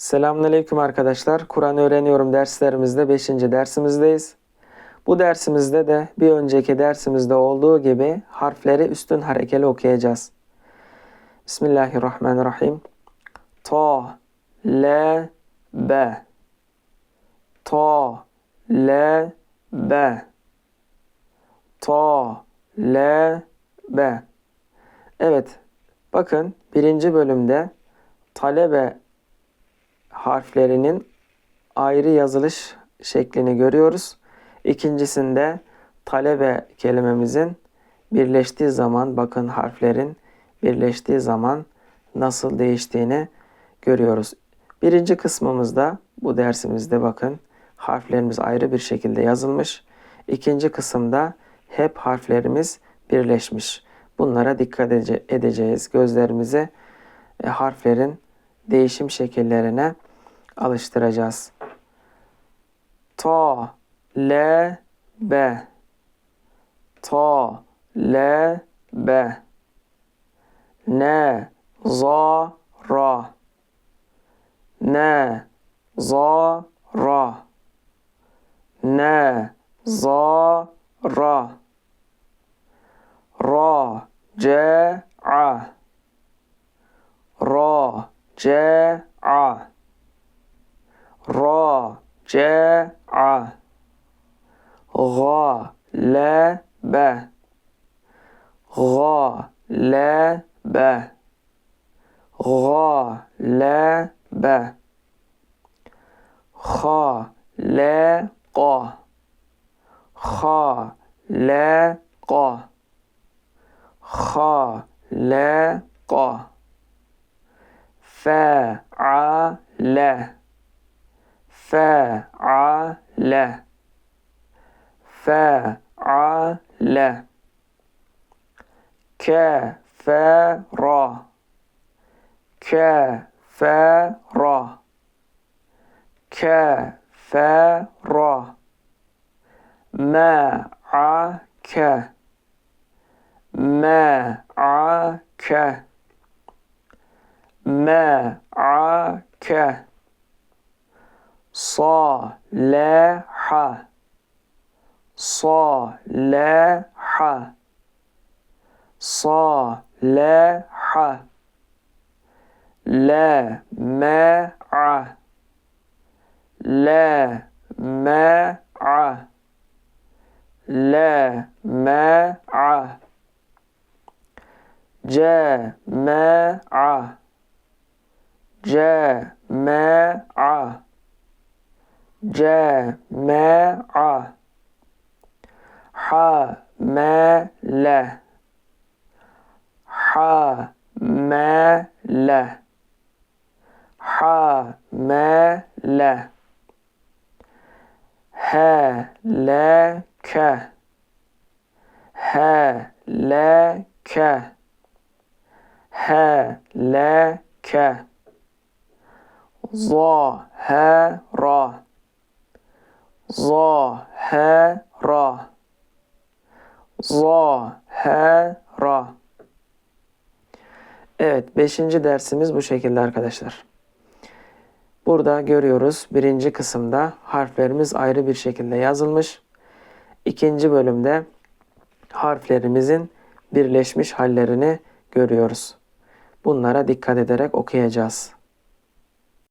Selamünaleyküm arkadaşlar. Kur'an öğreniyorum derslerimizde 5. dersimizdeyiz. Bu dersimizde de bir önceki dersimizde olduğu gibi harfleri üstün harekeli okuyacağız. Bismillahirrahmanirrahim. Ta, le, be. Ta, le, be. Ta, le, be. Evet, bakın birinci bölümde talebe harflerinin ayrı yazılış şeklini görüyoruz. İkincisinde talebe kelimemizin birleştiği zaman bakın harflerin birleştiği zaman nasıl değiştiğini görüyoruz. Birinci kısmımızda bu dersimizde bakın harflerimiz ayrı bir şekilde yazılmış. İkinci kısımda hep harflerimiz birleşmiş. Bunlara dikkat ede- edeceğiz. Gözlerimizi e, harflerin değişim şekillerine alıştıracağız. Ta, le, be. Ta, le, be. Ne, za, ra. Ne, za, ra. Ne, za, ra. Ra, ce, a. Ra, ce, a. را جا ع غا لا ب غا لا ب غا لا ب خا لا ق خا لا غالب خا لا خالق. فا فعل. خالق فعل. فعل. كفر. كفر. كفر. معك. معك. معك. صالح صالح صالح لا مع. لا مع. لا مع. جمع جمع جمع حمل حمل حمل هلك هلك هلك ظاهر Zahera. Zahera. Evet, beşinci dersimiz bu şekilde arkadaşlar. Burada görüyoruz birinci kısımda harflerimiz ayrı bir şekilde yazılmış. İkinci bölümde harflerimizin birleşmiş hallerini görüyoruz. Bunlara dikkat ederek okuyacağız.